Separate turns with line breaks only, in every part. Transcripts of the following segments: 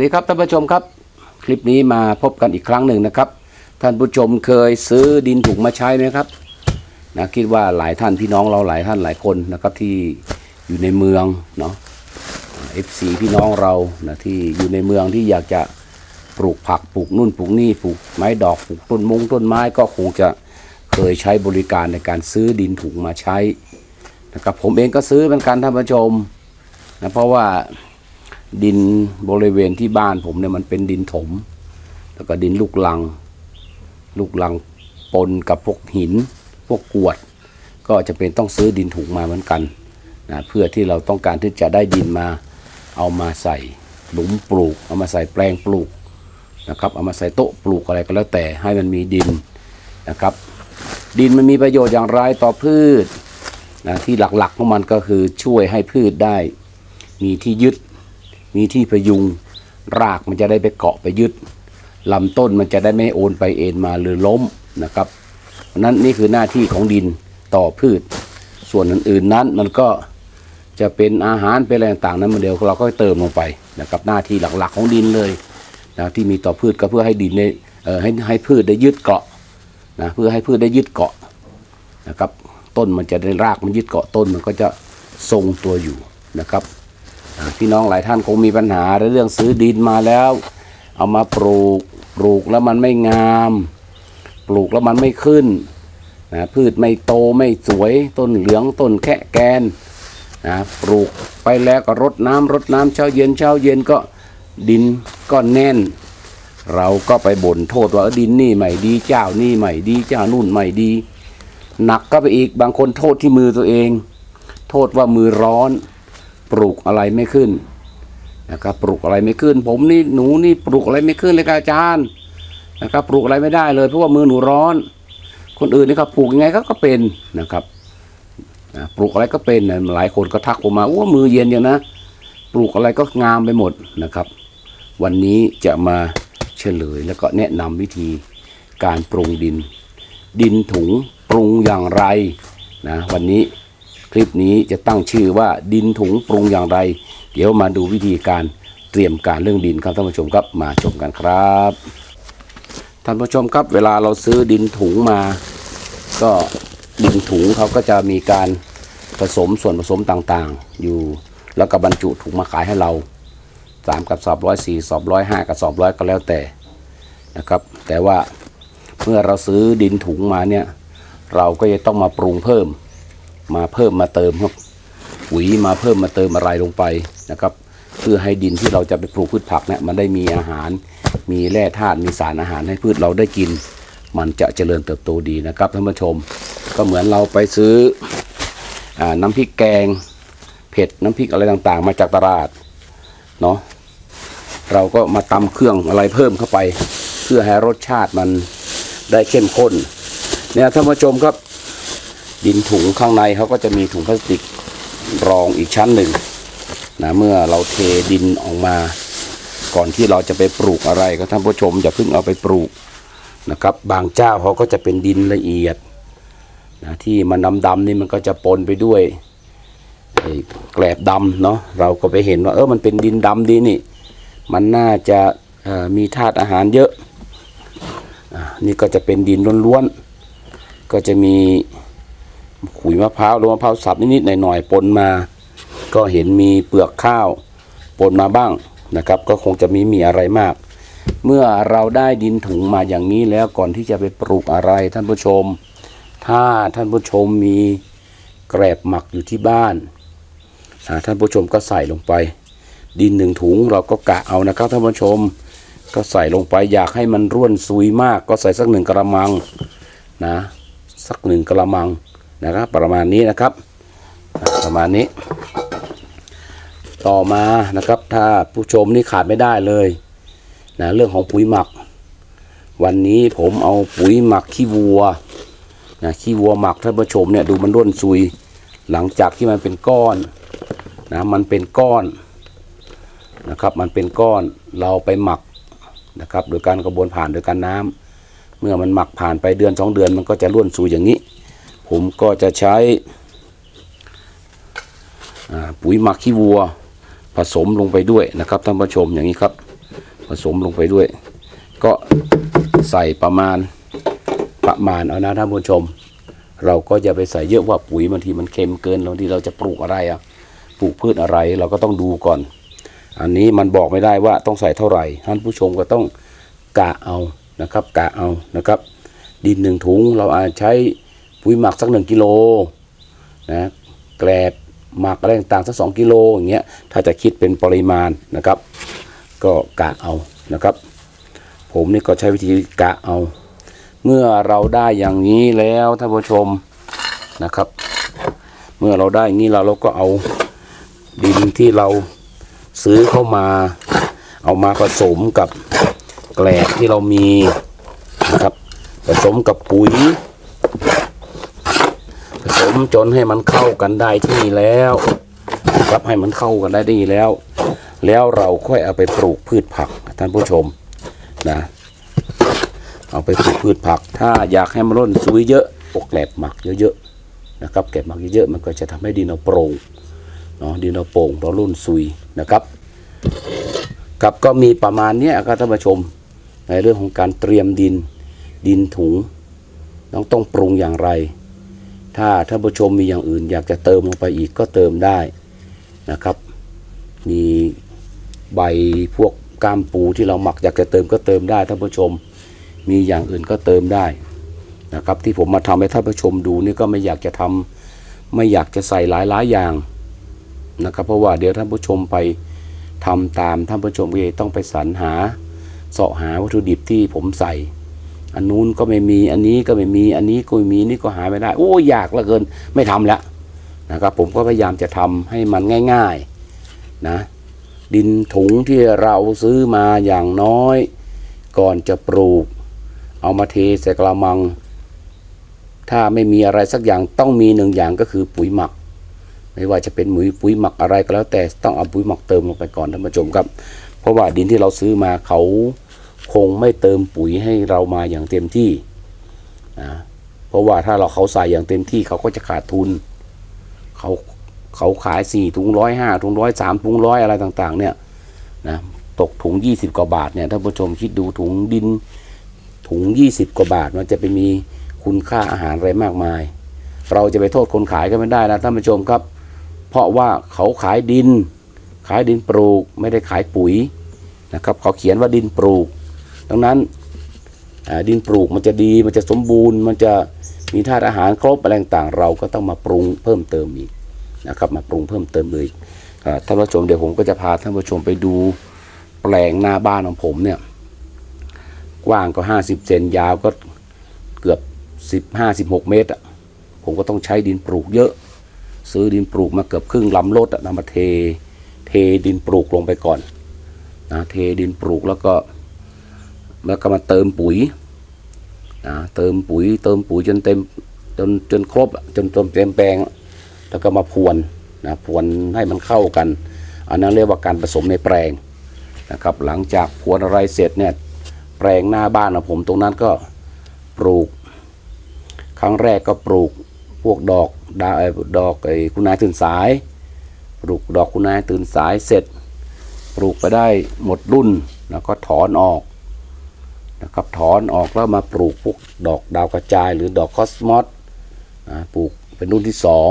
สดีครับท่านผู้ชมครับ คลิปนี้มาพบกันอีกครั้งหนึ่งนะครับ ท่านผู้ชมเคยซื้อดินถุงมาใช้ไหมครับนะคิดว่าหลายท่านพี่น้องเราหลายท่านหลายคนนะครับที่อยู่ในเมืองเนาะเอฟซีพี่น้องเรานะที่อยู่ในเมืองที่อยากจะปลูกผักปลูกนู่นปลูกนี่ปลูกไม้ดอกปลูกต้นมงต้นไม้ก็คงจะเคยใช้บริการในการซื้อดินถุงมาใช้นะครับผมเองก็ซื้อเหมือนกันท่านผู้ชมนะเพราะว่า ดินบริเวณที่บ้านผมเนี่ยมันเป็นดินถม แล้วก็ดินลูกลัง ลูกลังปนกับพวกหิน พวกกรวด ก็จะเป็นต้องซื้อดินถุงมาเหมือนกันนะเพื่อที่เราต้องการที่จะได้ดินมาเอามาใส่หลุมปลูก เอามาใส่แปลงปลูกนะครับ เอามาใส่โต๊ะปลูกอะไรก็แล้วแต่ให้มันมีดินนะครับ ดินมันมีประโยชน์อย่างไรต่อพืชนะที่หลักๆของมันก็คือช่วยให้พืชได้ มีที่ยึด มีที่พยุง รากมันจะได้ไปเกาะไปยึดลำต้นมันจะได้ไม่โอนไปเอ็นมาหรือล้มนะครับนั้นนี่คือหน้าที่ของดินต่อพืช ส่วนอื่นๆนั้นมันก็จะเป็นอาหารเป็นอะไรต่างๆนั้นมันเดียวเราก็เติมลงไปนะครับหน้าที่หลักๆของดินเลยนะที่มีต่อพืชก็เพื่อให้ดินได้เอ่อให้ให้พืชได้ยึดเกาะนะเพื่อให้พืชได้ยึดเกาะนะครับต้นมันจะได้รากมันยึดเกาะต้นมันก็จะทรงตัวอยู่นะครับ พี่น้องหลายท่านคงมีปัญหาเรื่องซื้อดินมาแล้ว เอามาปลูกปลูกแล้วมันไม่งาม ปลูกแล้วมันไม่ขึ้นนะพืชไม่โตไม่สวยต้นเหลืองต้นแคะแกนนะปลูกไปแล้วก็รดน้ำรดน้ำเช้าเย็นเช้าเย็นก็ดินก็แน่น เราก็ไปบ่นโทษว่าดินนี่ไม่ดีเจ้านี่ไม่ดีเจ้านู่นไม่ดี หนักก็ไปอีกบางคนโทษที่มือตัวเอง โทษว่ามือร้อน ปลูกอะไรไม่ขึ้นนะครับปลูกอะไรไม่ขึ้น ผมนี่หนูนี่ปลูกอะไรไม่ขึ้นเลยอาจารย์นะครับปลูกอะไรไม่ได้เลยเพราะว่ามือหนูร้อน คนอื่นนี่ครับปลูกยังไงเขาก็เป็นนะครับปลูกอะไรก็เป็นหลายคนก็ทักผมมาว่ามือเย็นอย่างนะ ปลูกอะไรก็งามไปหมดนะครับ วันนี้จะมาเฉลย แล้วก็แนะนำวิธีการปรุงดิน ดินถุงปรุงอย่างไรนะวันนี้ คลิปนี้จะตั้งชื่อว่าดินถุงปรุงอย่างไร เดี๋ยวมาดูวิธีการเตรียมการเรื่องดินครับท่านผู้ชมครับมาชมกันครับท่านผู้ชมครับเวลาเราซื้อดินถุงมา ก็ดินถุงเขาก็จะมีการผสมส่วนผสมต่างๆ อยู่แล้วก็บรรจุถุงมาขายให้เราสามกับสอบร้อยสี่สอบร้อยห้ากับสอบร้อยก็แล้วแต่นะครับ แต่ว่าเมื่อเราซื้อดินถุงมาเนี่ย เราก็จะต้องมาปรุงเพิ่ม มาเพิ่มมาเติมครับปุ๋ยมาเพิ่มมาเติมอะไรลงไปนะครับ เพื่อให้ดินที่เราจะไปปลูกพืชผักเนี่ยมันได้มีอาหาร มีแร่ธาตุมีสารอาหารให้พืชเราได้กิน มันจะเจริญเติบโตดีนะครับท่านผู้ชม ก็เหมือนเราไปซื้ออน้ำพริกแกง เผ็ดน้ำพริกอะไรต่างๆ มาจากตลาดเนาะเราก็มาตำเครื่องอะไรเพิ่มเข้าไป เพื่อให้รสชาติมันได้เข้มข้นเนี่ยท่านผู้ชมครับ ดินถุงข้างในเขาก็จะมีถุงพลาสติกรองอีกชั้นหนึ่งนะเมื่อเราเทดินออกมา ก่อนที่เราจะไปปลูกอะไรก็ท่านผู้ชมอย่าเพิ่งเอาไปปลูกนะครับ บางเจ้าเขาก็จะเป็นดินละเอียดนะที่มันดำๆนี่มันก็จะปนไปด้วยแกลบดำเนาะเราก็ไปเห็นว่าเออมันเป็นดินดำดีนี่ มันน่าจะมีธาตุอาหารเยอะนี่ก็จะเป็นดินล้วนๆก็จะมี ขุยมะพร้าวหรือมะพร้าวสับนิดๆหน่อยๆปนมา ก็เห็นมีเปลือกข้าวปนมาบ้างนะครับ ก็คงจะมีมีอะไรมาก เมื่อเราได้ดินถุงมาอย่างนี้แล้วก่อนที่จะไปปลูกอะไรท่านผู้ชม ถ้าท่านผู้ชมมีแกลบหมักอยู่ที่บ้านาท่านผู้ชมก็ใส่ลงไป ดินหนึ่งถุงเราก็กะเอานะครับท่านผู้ชม ก็ใส่ลงไปอยากให้มันร่วนซุยมาก ก็ใส่สักหนึ่งกระมังนะสักหนึ่งกระมัง นะครับ ประมาณนี้นะครับ ประมาณนี้ ต่อมานะครับ ถ้าผู้ชมนี่ขาดไม่ได้เลยนะเรื่องของปุ๋ยหมัก วันนี้ผมเอาปุ๋ยหมักขี้วัวนะขี้วัวหมักท่านผู้ชมเนี่ยดูมันร่วนซุย หลังจากที่มันเป็นก้อนนะมันเป็นก้อนนะครับ มันเป็นก้อนเราไปหมักนะครับ โดยการกระบวนผ่านโดยการน้ำเมื่อมันหมักผ่านไปเดือนสองเดือนมันก็จะร่วนซุยอย่างนี้ ผมก็จะใช้ปุ๋ยหมักขี้วัว ผสมลงไปด้วยนะครับท่านผู้ชมอย่างนี้ครับ ผสมลงไปด้วย ก็ใส่ประมาณประมาณเอานะท่านผู้ชม เราก็จะไปใส่เยอะว่าปุ๋ยบางทีมันเค็มเกินบางทีเราจะปลูกอะไรอะปลูกพืชอะไรเราก็ต้องดูก่อน อันนี้มันบอกไม่ได้ว่าต้องใส่เท่าไหร่ ท่านผู้ชมก็ต้องกะเอานะครับกะเอานะครับ ดินหนึ่งถุงเราอาจใช้ ปุ๋ยหมักสักหนึ่งกิโลนะแกลบหมักอะไรต่างๆสักสองกิโลอย่างเงี้ยถ้าจะคิดเป็นปริมาณนะครับ ก็กะเอานะครับ ผมนี่ก็ใช้วิธีกะเอา เมื่อเราได้อย่างนี้แล้วท่านผู้ชมนะครับ เมื่อเราได้อย่างนี้เราเราก็เอาดินที่เราซื้อเข้ามา เอามาผสมกับแกลบที่เรามีนะครับผสมกับปุ๋ย จนให้มันเข้ากันได้ที่แล้วครับให้มันเข้ากันได้ที่แล้ว แล้วเราค่อยเอาไปปลูกพืชผักท่านผู้ชมนะเอาไปปลูกพืชผัก ถ้าอยากให้มันร่นซุยเยอะปกแกลบหมักเยอะๆนะครับแกลบหมักเยอะๆมันก็จะทำให้ดินเราโปร่งเนาะดินเราโปร่งเราร่นซุยนะครับกับก็มีประมาณนี้ครับท่านผู้ชม ในเรื่องของการเตรียมดินดินถุงต้องต้องปรุงอย่างไร ถ้าท่านผู้ชมมีอย่างอื่น อยากจะเติมลงไปอีกก็เติมได้นะครับ มีใบพวกก้ามปูที่เราหมักอยากจะเติมก็เติมได้ท่านผู้ชม มีอย่างอื่นก็เติมได้นะครับ ที่ผมมาทำให้ท่านผู้ชมดูนี่ก็ไม่อยากจะทำไม่อยากจะใส่หลายหลายอย่างนะครับ เพราะว่าเดี๋ยวท่านผู้ชมไปทำตามท่านผู้ชมก็จะต้องไปสรรหาเสาะหาวัตถุดิบที่ผมใส่ อันนู้นก็ไม่มีอันนี้ก็ไม่มีอันนี้ก็ไม่มีนี่ก็หาไม่ได้ โอ้ยากเหลือเกินไม่ทำแล้วนะครับ ผมก็พยายามจะทำให้มันง่าย ๆนะ ดินถุงที่เราซื้อมาอย่างน้อย ก่อนจะปลูก เอามาเทใส่กระมัง ถ้าไม่มีอะไรสักอย่างต้องมีหนึ่งอย่างก็คือปุ๋ยหมักไม่ว่าจะเป็นปุ๋ยปุ๋ยหมักอะไรก็แล้วแต่ต้องเอาปุ๋ยหมักเติมลงไปก่อนท่านผู้ชมครับ เพราะว่าดินที่เราซื้อมาเขา คงไม่เติมปุ๋ยให้เรามาอย่างเต็มที่นะเพราะว่าถ้าเราเขาใส่อย่างเต็มที่เขาก็จะขาดทุน เขาเขาขายสี่ถุงร้อยห้าถุงร้อยสามถุงร้อยอะไรต่าง ๆ เนี่ยนะตกถุงยี่สิบกว่าบาทเนี่ยท่านผู้ชมคิดดูถุงดินถุงยี่สิบกว่าบาทมันจะไปมีคุณค่าอาหารอะไรมากมาย เราจะไปโทษคนขายก็ไม่ได้นะท่านผู้ชมครับ เพราะว่าเขาขายดิน ขายดินปลูกไม่ได้ขายปุ๋ยนะครับเขาเขียนว่าดินปลูก ดังนั้นดินปลูกมันจะดีมันจะสมบูรณ์ มันจะมีธาตุอาหารครบอะไรต่างเราก็ต้องมาปรุงเพิ่มเติมอีกนะครับมาปรุงเพิ่มเติมเลยอ่าท่านผู้ชมเดี๋ยวผมก็จะพาท่านผู้ชมไปดูแปลงหน้าบ้านของผมเนี่ยกว้างก็ห้าสิบเซนยาวก็เกือบสิบห้าสิบหกเมตรอะผมก็ต้องใช้ดินปลูกเยอะ ซื้อดินปลูกมาเกือบครึ่งลำรถอะนำมาเท เทดินปลูกลงไปก่อนนะเทดินปลูกแล้วก็ แล้วก็มาเติมปุ๋ยนะเติมปุ๋ย เติมปุ๋ยจนเต็มจนจนครบจนจนเต็มแปลง แล้วก็มาพรวนนะพรวนให้มันเข้ากัน อันนั้นเรียกว่าการผสมในแปลงนะครับ หลังจากพรวนอะไรเสร็จเนี่ยแปลงหน้าบ้านของผมตรงนั้นก็ปลูก ครั้งแรกก็ปลูกพวกดอกดาดอกไอ้คุณนายตื่นสาย ปลูกดอกคุณนายตื่นสายเสร็จ ปลูกไปได้หมดรุ่นแล้วก็ถอนออก นะครับถอนออกแล้วมาปลูกพวกดอกดาวกระจาย หรือดอกคอสมอสอ่าปลูกเป็นรุ่นที่สอง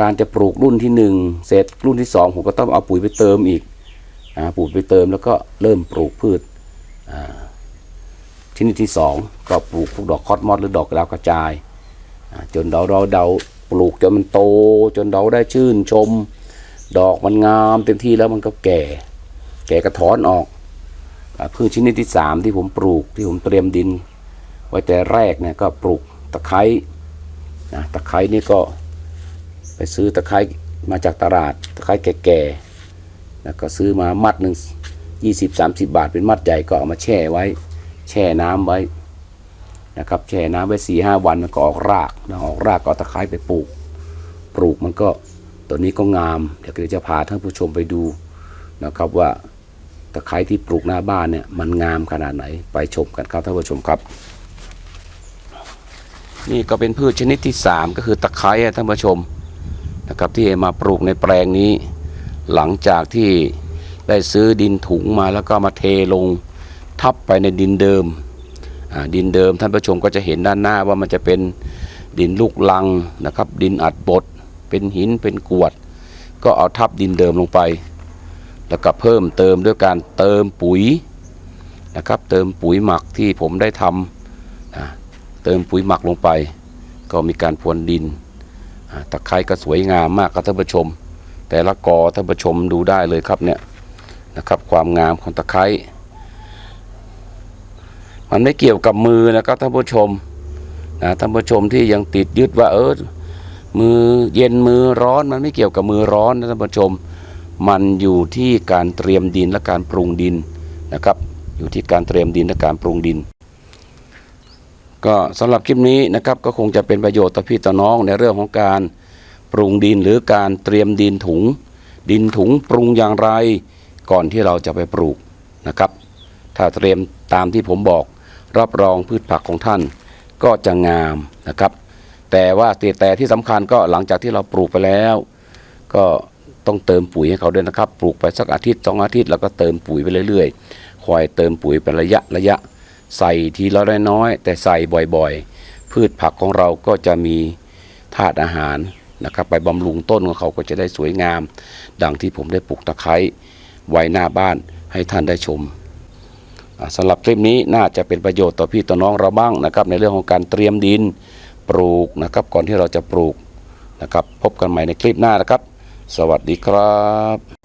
การจะปลูกรุ่นที่หนึ่งเสร็จรุ่นที่สองผมก็ต้องเอาปุ๋ยไปเติมอีกอปุ๋ยไปเติมแล้วก็เริ่มปลูกพืชชนิดที่สองก็ปลูกพวกดอกคอสมอสหรือดอกดาวกระจาย จนเราเราเดาปลูกจนมันโต จนเราได้ชื่นชม ดอกมันงามเต็มที่แล้วมันก็แก่ แก่กระถอนออก พืชชนิดที่สามที่ผมปลูกที่ผมเตรียมดิน ไว้แต่แรกเนี่ยก็ปลูกตะไคร้นะตะไคร้นี่ก็ไปซื้อตะไคร้มาจากตลาดตะไคร้แก่ๆแล้วก็ซื้อมามัดหนึ่งยี่สิบสามสิบบาทเป็นมัดใหญ่ก็เอามาแช่ไว้ แช่น้ำไว้นะครับแช่น้ำไว้สี่ห้าวันมันก็ออกรากนะออกรากก็เอตะไคร้ไปปลูก ปลูกมันก็ตัวนี้ก็งาม เดี๋ยวเราจะพาท่านผู้ชมไปดูนะครับว่า ตะไคร้ที่ปลูกหน้าบ้านเนี่ยมันงามขนาดไหนไปชมกันครับท่านผู้ชมครับ นี่ก็เป็นพืชชนิดที่สามก็คือตะไคร้ท่านผู้ชมนะครับที่มาปลูกในแปลงนี้ หลังจากที่ได้ซื้อดินถุงมาแล้วก็มาเทลงทับไปในดินเดิม ดินเดิมท่านผู้ชมก็จะเห็นด้านหน้าว่ามันจะเป็นดินลูกลังนะครับ ดินอัดบดเป็นหินเป็นกวด ก็เอาทับดินเดิมลงไป แล้วก็เพิ่มเติมด้วยการเติมปุ๋ยนะครับ เติมปุ๋ยหมักที่ผมได้ทำนะเติมปุ๋ยหมักลงไป ก็มีการพรวนดินตะไคร้ก็สวยงามมากครับท่านผู้ชม แต่ละกอท่านผู้ชมดูได้เลยครับเนี่ยนะครับ ความงามของตะไคร้มันไม่เกี่ยวกับมือนะครับท่านผู้ชมนะท่านผู้ชมที่ยังติดยึดว่าเออมือเย็นมือร้อนมันไม่เกี่ยวกับมือร้อนนะท่านผู้ชม มันอยู่ที่การเตรียมดินและการปรุงดินนะครับ อยู่ที่การเตรียมดินและการปรุงดิน ก็สำหรับคลิปนี้นะครับก็คงจะเป็นประโยชน์ต่อพี่ต่อน้องในเรื่องของการปรุงดินหรือการเตรียมดินถุง ดินถุงปรุงอย่างไร ก่อนที่เราจะไปปลูกนะครับ ถ้าเตรียมตามที่ผมบอกรับรองพืชผักของท่านก็จะงามนะครับ แต่ว่าแต่ที่สำคัญก็หลังจากที่เราปลูกไปแล้ว ก็ ต้องเติมปุ๋ยให้เขาด้วยนะครับ ปลูกไปสักอาทิตย์สองอาทิตย์แล้วก็เติมปุ๋ยไปเรื่อยๆคอยเติมปุ๋ยเป็นระยะระยะ ใส่ทีละน้อยแต่ใส่บ่อยๆ พืชผักของเราก็จะมีธาตุอาหารนะครับไปบำรุงต้นของเขาก็จะได้สวยงาม ดังที่ผมได้ปลูกตะไคร้ไว้หน้าบ้านให้ท่านได้ชมอ่าสำหรับคลิปนี้น่าจะเป็นประโยชน์ต่อพี่ต่อน้องเราบ้างนะครับในเรื่องของการเตรียมดินปลูกนะครับก่อนที่เราจะปลูกนะครับพบกันใหม่ในคลิปหน้านะครับ สวัสดีครับ